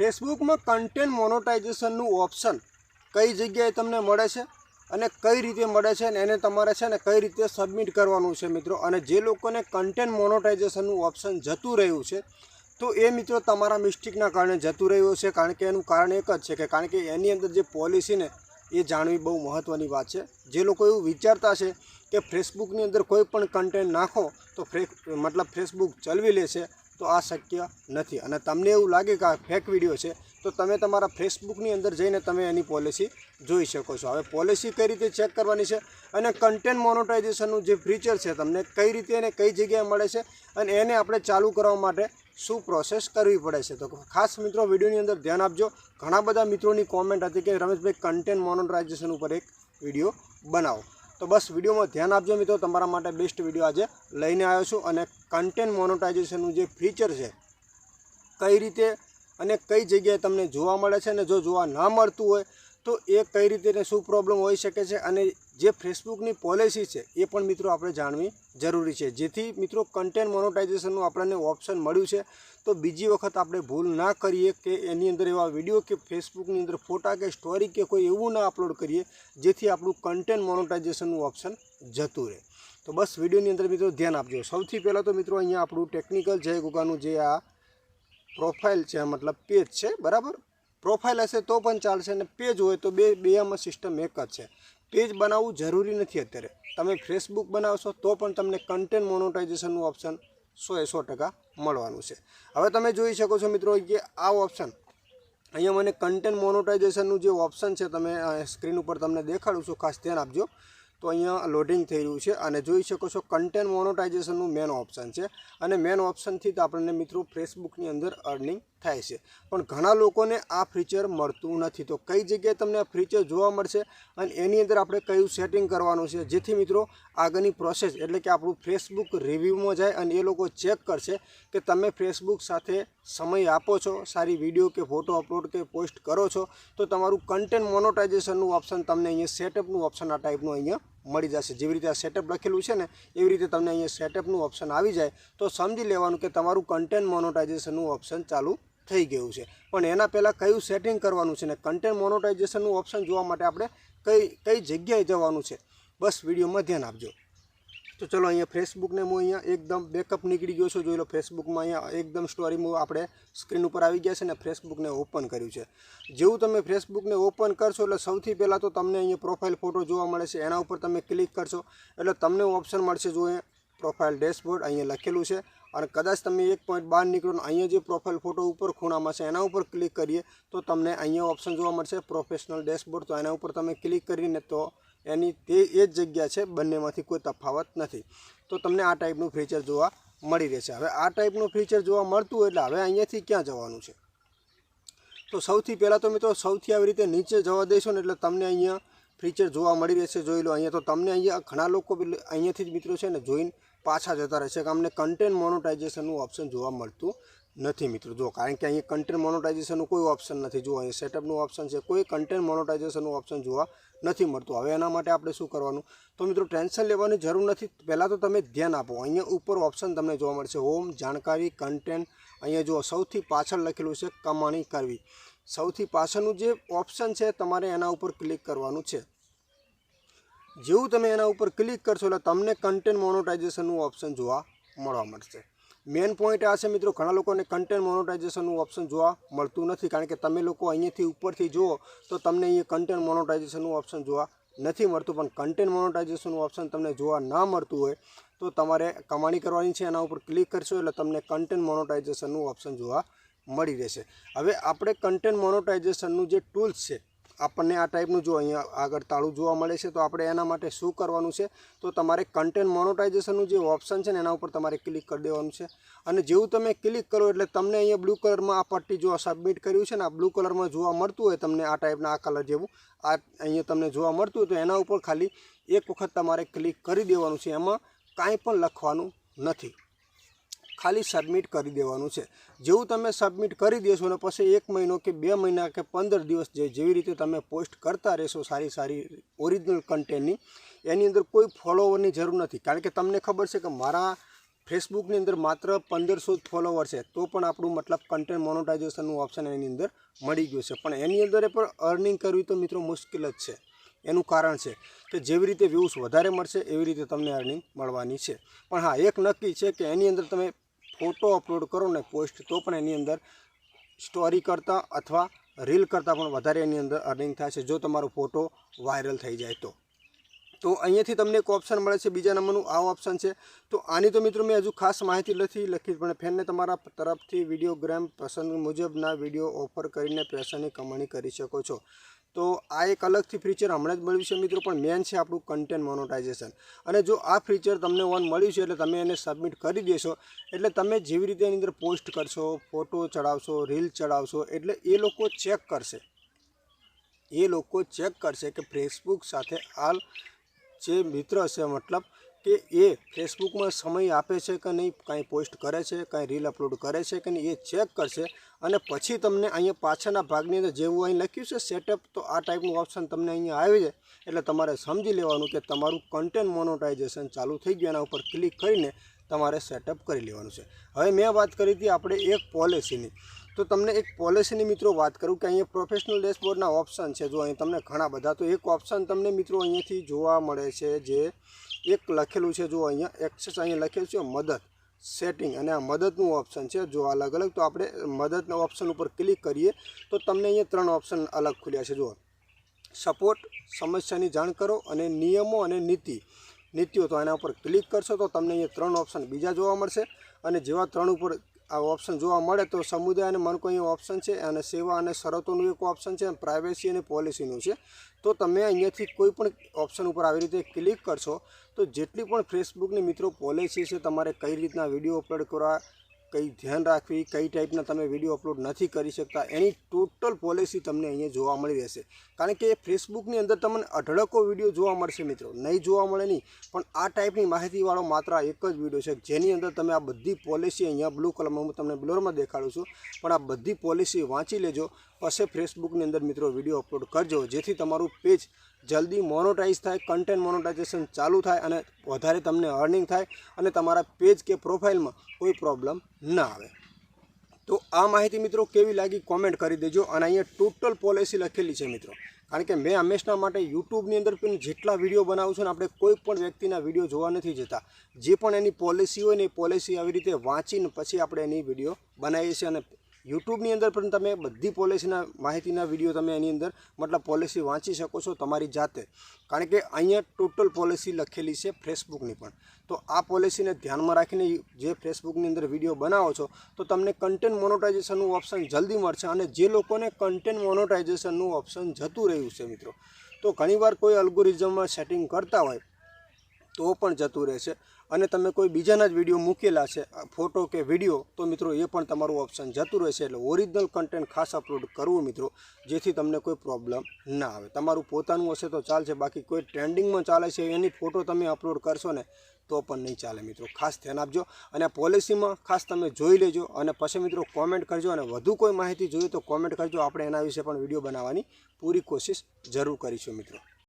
ફેસબુકમાં content મોનોટાઇઝેશનનું option કઈ જગ્યાએ તમને મળે છે અને કઈ રીતે મળે છે અને એને તમારે છે ને કઈ રીતે સબમિટ કરવાનું છે મિત્રો? અને જે લોકોને કન્ટેન્ટ મોનોટાઇઝેશનનું ઓપ્શન જતું રહ્યું છે, તો એ મિત્રો તમારા મિસ્ટેકના કારણે જતું રહ્યું છે કારણ કે એનું કારણ એક જ છે કે કારણ કે એની અંદર જે પોલિસીને એ જાણવી બહુ મહત્ત્વની વાત છે. જે લોકો એવું વિચારતા છે કે ફેસબુકની અંદર કોઈ પણ કન્ટેન્ટ નાખો, તો ફ્રે મતલબ ફેસબુક ચલવી લેશે. તો આ શક્ય નથી. અને તમને એવું લાગે કે આ ફેક વીડિયો છે, તો તમે તમારા ફેસબુકની અંદર જઈને તમે એની પોલિસી જોઈ શકો છો. હવે પોલિસી કઈ રીતે ચેક કરવાની છે અને કન્ટેન્ટ મોનોટાઇઝેશનનું જે ફીચર છે તમને કઈ રીતે અને કઈ જગ્યાએ મળે છે અને એને આપણે ચાલુ કરવા માટે શું પ્રોસેસ કરવી પડે છે. તો ખાસ મિત્રો વિડીયોની અંદર ધ્યાન આપજો. ઘણા બધા મિત્રોની કોમેન્ટ હતી કે રમેશભાઈ કન્ટેન્ટ મોનોટાઇઝેશન ઉપર એક વીડિયો બનાવો. તો બસ વિડીયોમાં ધ્યાન આપજો મિત્રો. તમારા માટે બેસ્ટ વીડિયો આજે લઈને આવ્યો છું અને કન્ટેન્ટ મોનોટાઇઝેશનનું જે ફીચર છે, કઈ રીતે અને કઈ જગ્યાએ તમને જોવા મળે છે અને જો જોવા ના મળતું હોય તો એ કઈ રીતે શું પ્રોબ્લેમ હોઈ શકે છે અને જે ફેસબુકની પોલિસી છે એ પણ મિત્રો આપણે જાણવી જરૂરી છે. જેથી મિત્રો કન્ટેન્ટ મોનોટાઇઝેશનનું આપણને ઓપ્શન મળ્યું છે. તો બીજી વખત આપણે ભૂલ ના કરીએ કે એની અંદર એવા વીડિયો કે ફેસબુકની અંદર ફોટા કે સ્ટોરી કે કોઈ એવું ના અપલોડ કરીએ, જેથી આપણું કન્ટેન્ટ મોનોટાઇઝેશનનું ઓપ્શન જતું રહે. તો બસ વિડીયોની અંદર મિત્રો ધ્યાન આપજો. સૌથી પહેલાં તો મિત્રો અહીંયા આપણું ટેકનિકલ જય ગુગાનું જે આ પ્રોફાઇલ છે મતલબ પેજ છે, બરાબર? પ્રોફાઇલ હશે તો પણ ચાલશે અને પેજ હોય તો બે બેમાં સિસ્ટમ એક જ છે. પેજ બનાવવું જરૂરી નથી અત્યારે. તમે ફેસબુક બનાવશો તો પણ તમને કન્ટેન્ટ મોનોટાઇઝેશનનું ઓપ્શન સો એ સો ટકા મળવાનું છે. હવે તમે જોઈ શકો છો મિત્રો કે આ ઓપ્શન અહીંયા મને કન્ટેન્ટ મોનોટાઇઝેશનનું જે ઓપ્શન છે તમે સ્ક્રીન ઉપર તમને દેખાડું છું, ખાસ ધ્યાન આપજો. તો અહીંયા લોડિંગ થઈ રહ્યું છે અને જોઈ શકો છો કન્ટેન્ટ મોનોટાઇઝેશનનું મેન ઓપ્શન છે. અને મેન ઓપ્શનથી જ આપણને મિત્રો ફેસબુકની અંદર અર્નિંગ થાય છે. પણ ઘણા લોકોને આ ફીચર મળતું નથી. તો કઈ જગ્યાએ તમને આ ફીચર જોવા મળશે? અને એની અંદર આપણે કયું સેટિંગ કરવાનું છે? જેથી મિત્રો આગળની પ્રોસેસ એટલે કે આપણું ફેસબુક રિવ્યૂમાં જાય અને એ લોકો ચેક કરશે કે તમે ફેસબુક સાથે સમય આપો છો, સારી વીડિયો કે ફોટો અપલોડ કે પોસ્ટ કરો છો, તો તમારું કન્ટેન્ટ મોનોટાઇઝેશનનું ઓપ્શન તમને અહીંયા સેટઅપનું ઓપ્શન આ ટાઈપનું અહીંયા મળી જશે. જેવી રીતે આ સેટઅપ લખેલું છે ને, એવી રીતે તમને અહીંયા સેટઅપનું ઓપ્શન આવી જાય. તો સમજી લેવાનું કે તમારું કન્ટેન્ટ મોનોટાઇઝેશનનું ઓપ્શન ચાલુ થઈ ગયું છે. પણ એના પહેલાં કયું સેટિંગ કરવાનું છે ને કન્ટેન્ટ મોનોટાઇઝેશનનું ઓપ્શન જોવા માટે આપણે કઈ કઈ જગ્યાએ જવાનું છે? બસ વિડીયોમાં ધ્યાન આપજો. તો ચલો અહીંયા ફેસબુકને હું અહીંયા એકદમ બેકઅપ નીકળી ગયો છું. જોઈ લો ફેસબુકમાં અહીંયા એકદમ સ્ટોરી આપણે સ્ક્રીન ઉપર આવી ગયા છે ને ફેસબુકને ઓપન કર્યું છે. જેવું તમે ફેસબુકને ઓપન કરશો એટલે સૌથી પહેલાં તો તમને અહીંયા પ્રોફાઇલ ફોટો જોવા મળે છે. એના ઉપર તમે ક્લિક કરશો એટલે તમને ઓપ્શન મળશે જો એ પ્રોફાઇલ ડેશબોર્ડ અહીંયા લખેલું છે. અને કદાચ તમે એક પોઈન્ટ બહાર નીકળો ને અહીંયા જે પ્રોફાઇલ ફોટો ઉપર ખૂણામાં છે, એના ઉપર ક્લિક કરીએ તો તમને અહીંયા ઓપ્શન જોવા મળશે પ્રોફેશનલ ડેશબોર્ડ તો એના ઉપર તમે ક્લિક કરીને તો એની તે એ જ જગ્યા છે, બંનેમાંથી કોઈ તફાવત નથી. તો તમને આ ટાઈપનું ફીચર જોવા મળી રહેશે. હવે આ ટાઈપનું ફીચર જોવા મળતું એટલે હવે અહીંયાથી ક્યાં જવાનું છે? તો સૌથી પહેલાં તો મિત્રો સૌથી આવી રીતે નીચે જવા દઈશું ને એટલે તમને અહીંયા ફીચર જોવા મળી રહેશે. જોઈ લો, અહીંયા તો તમને અહીંયા ઘણા લોકો અહીંયાથી જ મિત્રો છે ને જોઈને પાછા જતા રહેશે કે અમને કન્ટેન્ટ મોનોટાઇઝેશનનું ઓપ્શન જોવા મળતું નથી મિત્રો. જો, કારણ કે અહીંયા કન્ટેન્ટ મોનોટાઇઝેશનનું કોઈ ઓપ્શન નથી. જો, અહીંયા સેટઅપનું ઓપ્શન છે. કોઈ કન્ટેન્ટ મોનોટાઇઝેશનનું ઓપ્શન જોવા નથી મળતું. હવે એના માટે આપણે શું કરવાનું? તો મિત્રો ટેન્શન લેવાની જરૂર નથી. પહેલાં તો તમે ધ્યાન આપો. અહીંયા ઉપર ઓપ્શન તમને જોવા મળશે. હોમ જાણકારી કન્ટેન્ટ અહીંયા જો સૌથી પાછળ લખેલું છે કમાણી કરવી. સૌથી પાછળનું જે ઓપ્શન છે, તમારે એના ઉપર ક્લિક કરવાનું છે. જેવું તમે એના ઉપર ક્લિક કરશો એટલે તમને કન્ટેન્ટ મોનોટાઇઝેશનનું ઓપ્શન જોવા મળવા મળશે. મેન પોઈન્ટ આ છે મિત્રો, ઘણા લોકોને કન્ટેન્ટ મોનોટાઇઝેશનનું ઓપ્શન જોવા મળતું નથી. કારણ કે તમે લોકો અહીંયાથી ઉપરથી જુઓ તો તમને અહીંયા કન્ટેન્ટ મોનોટાઇઝેશનનું ઓપ્શન જોવા નથી મળતું. પણ કન્ટેન્ટ મોનોટાઇઝેશનનું ઓપ્શન તમને જોવા ના મળતું હોય તો તમારે કમાણી કરવાની છે. એના ઉપર ક્લિક કરશો એટલે તમને કન્ટેન્ટ મોનોટાઇઝેશનનું ઓપ્શન જોવા મળી રહેશે. હવે આપણે કન્ટેન્ટ મોનોટાઇઝેશનનું જે ટૂલ્સ છે આપણને આ ટાઈપનું જો અહીંયા આગળ તાળું જોવા મળે છે, તો આપણે એના માટે શું કરવાનું છે? તો તમારે કન્ટેન્ટ મોનોટાઇઝેશનનું જે ઓપ્શન છે ને, એના ઉપર તમારે ક્લિક કરી દેવાનું છે. અને જેવું તમે ક્લિક કરો એટલે તમને અહીંયા બ્લુ કલરમાં આ પટ્ટી જો સબમિટ કર્યું છે ને, આ બ્લુ કલરમાં જોવા મળતું હોય તમને આ ટાઈપના આ કલર જેવું, આ અહીંયા તમને જોવા મળતું હોય, તો એના ઉપર ખાલી એક વખત તમારે ક્લિક કરી દેવાનું છે. એમાં કાંઈ પણ લખવાનું નથી. ખાલી સબમિટ કરી દેવાનું છે. જેવું તમે સબમિટ કરી દેશો ને પછી એક મહિનો કે બે મહિના કે પંદર દિવસ જેવી રીતે તમે પોસ્ટ કરતા રહેશો સારી સારી ઓરિજિનલ કન્ટેન્ટની એની અંદર કોઈ ફોલોવરની જરૂર નથી. કારણ કે તમને ખબર છે કે મારા ફેસબુકની અંદર માત્ર પંદરસો જ ફોલોવર છે, તો પણ આપણું મતલબ કન્ટેન્ટ મોનોટાઇઝેશનનું ઓપ્શન એની અંદર મળી ગયું છે. પણ એની અંદર પણ અર્નિંગ કરવી તો મિત્રો મુશ્કેલ જ છે. એનું કારણ છે કે જેવી રીતે વ્યૂઝ વધારે મળશે, એવી રીતે તમને અર્નિંગ મળવાની છે. પણ હા, એક નક્કી છે કે એની અંદર તમે ફોટો અપલોડ કરો ને પોસ્ટ, તો પણ એની અંદર સ્ટોરી કરતાં અથવા રીલ કરતાં પણ વધારે એની અંદર અર્નિંગ થાય છે, જો તમારો ફોટો વાયરલ થઈ જાય તો. તો અહીંયાથી તમને એક ઓપ્શન મળે છે, બીજા નંબરનું આ ઓપ્શન છે. તો આની તો મિત્રો મેં હજુ ખાસ માહિતી નથી લખી, પણ ફેનને તમારા તરફથી વિડીયોગ્રામ પસંદ મુજબના વીડિયો ઓફર કરીને પૈસાની કમાણી કરી શકો છો. તો આ એક અલગથી ફીચર હમણાં જ મળ્યું છે મિત્રો, પણ મેન છે આપણું કન્ટેન્ટ મોનોટાઇઝેશન અને જો આ ફીચર તમને ઓન મળ્યું છે એટલે તમે એને સબમિટ કરી દેશો, એટલે તમે જેવી રીતે એની અંદર પોસ્ટ કરશો ફોટો ચડાવશો રીલ ચડાવશો, એટલે એ લોકો ચેક કરશે. એ લોકો ચેક કરશે કે ફેસબુક સાથે હાલ જે મિત્ર છે મતલબ કે એ ફેસબુકમાં સમય આપે છે કે નહીં, કાંઈ પોસ્ટ કરે છે, કાંઈ રીલ અપલોડ કરે છે કે નહીં એ ચેક કરશે અને પછી તમને અહીંયા પાછળના ભાગની અંદર જેવું અહીં લખ્યું છે સેટઅપ તો આ ટાઈપનું ઓપ્શન તમને અહીંયા આવી જાય. એટલે તમારે સમજી લેવાનું કે તમારું કન્ટેન્ટ મોનોટાઇઝેશન ચાલુ થઈ ગયું, એના ઉપર ક્લિક કરીને તમારે સેટઅપ કરી લેવાનું છે. હવે મેં વાત કરી હતી આપણે એક પોલિસીની તો તમને એક પોલિસીની મિત્રો વાત કરું કે અહીંયા પ્રોફેશનલ ડેશબોર્ડના ઓપ્શન છે. જો અહીં તમને ઘણા બધા, તો એક ઓપ્શન તમને મિત્રો અહીંયાથી જોવા મળે છે જે એક લખેલું છે, જો અહીંયા એક્સેસ અહીંયા લખેલું છે, મદદ સેટિંગ અને આ મદદનું ઓપ્શન છે, જો અલગ અલગ, તો આપણે મદદના ઓપ્શન ઉપર ક્લિક કરીએ, તો તમને અહીંયા ત્રણ ઓપ્શન અલગ ખુલ્યા છે. જુઓ. સપોર્ટ સમસ્યાની જાણ કરો અને નિયમો અને નીતિ. નીતિઓ તો એના ઉપર ક્લિક કરશો તો તમને અહીંયા ત્રણ ઓપ્શન બીજા જોવા મળશે. અને જેવા ત્રણ ઉપર આ ઓપ્શન જોવા મળે તો સમુદાય અને મનકો અહીંયા ઓપ્શન છે અને સેવા અને શરતોનું એક ઓપ્શન છે અને પ્રાઇવેસી અને પોલિસીનું છે. તો તમે અહીંયાથી કોઈ પણ ઓપ્શન ઉપર આવી રીતે ક્લિક કરશો તો જેટલી પણ ફેસબુકની મિત્રો પોલિસી છે, તમારે કઈ રીતના વીડિયો અપલોડ કરવા કઈ ધ્યાન રાખવી, કઈ ટાઈપના તમે વીડિયો અપલોડ નથી કરી શકતા, એની ટોટલ પોલિસી તમને અહીંયા જોવા મળી રહેશે. કારણ કે ફેસબુકની અંદર તમને અઢળકો વીડિયો જોવા મળશે મિત્રો. નહીં જોવા મળે નહીં, પણ આ ટાઈપની માહિતીવાળો માત્ર એક જ વીડિયો છે. જેની અંદર તમે આ બધી પોલિસી અહીંયા બ્લુ કલરમાં, હું તમને બ્લોરમાં દેખાડું છું, પણ આ બધી પોલિસી વાંચી લેજો. પછી ફેસબુકની અંદર મિત્રો વીડિયો અપલોડ કરજો, જેથી તમારું પેજ જલ્દી મોનોટાઇઝ થાય કન્ટેન્ટ મોનોટાઇઝેશન ચાલુ થાય અને વધારે તમને અર્નિંગ થાય અને તમારા પેજ કે પ્રોફાઇલમાં કોઈ પ્રોબ્લેમ ના આવે. તો આ માહિતી મિત્રો કેવી લાગી કોમેન્ટ કરી દેજો અને અહીંયા ટોટલ પોલિસી લખેલી છે મિત્રો. કારણ કે મેં હંમેશા માટે યુટ્યુબની અંદર પણ જેટલા વીડિયો બનાવું છું ને આપણે કોઈ પણ વ્યક્તિના વીડિયો જોવા નથી જતા. જે પણ એની પોલિસી હોય ને એ પોલિસી આવી રીતે વાંચીને પછી આપણે એની વીડિયો બનાવીએ છીએ અને યુટ્યુબની અંદર પણ તમે બધી પોલિસીના માહિતીના વીડિયો તમે એની અંદર મતલબ પોલિસી વાંચી શકો છો તમારી જાતે. કારણ કે અહીંયા ટોટલ પોલિસી લખેલી છે ફેસબુકની પણ. તો આ પોલિસીને ધ્યાનમાં રાખીને જે ફેસબુકની અંદર વીડિયો બનાવો છો, તો તમને કન્ટેન્ટ મોનોટાઇઝેશનનું ઓપ્શન જલ્દી મળશે અને જે લોકોને કન્ટેન્ટ મોનોટાઇઝેશનનું ઓપ્શન જતું રહ્યું છે મિત્રો, તો ઘણીવાર કોઈ અલ્ગોરિઝમમાં સેટિંગ કરતા હોય, તો પણ જતું રહેશે. અને તમે કોઈ બીજાના જ વીડિયો મૂકેલા છે ફોટો કે વીડિયો તો મિત્રો એ પણ તમારું ઓપ્શન જતું રહેશે. એટલે ઓરિજિનલ કન્ટેન્ટ ખાસ અપલોડ કરવું મિત્રો, જેથી તમને કોઈ પ્રોબ્લેમ ના આવે. તમારું પોતાનું હશે તો ચાલશે, બાકી કોઈ ટ્રેન્ડિંગમાં ચાલે છે એની ફોટો તમે અપલોડ કરશો ને, તો પણ નહીં ચાલે મિત્રો. ખાસ ધ્યાન આપજો. અને પોલિસીમાં ખાસ તમે જોઈ લેજો અને પછી મિત્રો કોમેન્ટ કરજો અને વધુ કોઈ માહિતી જોઈએ તો કોમેન્ટ કરજો. આપણે એના વિશે પણ વીડિયો બનાવવાની પૂરી કોશિશ જરૂર કરીશું મિત્રો.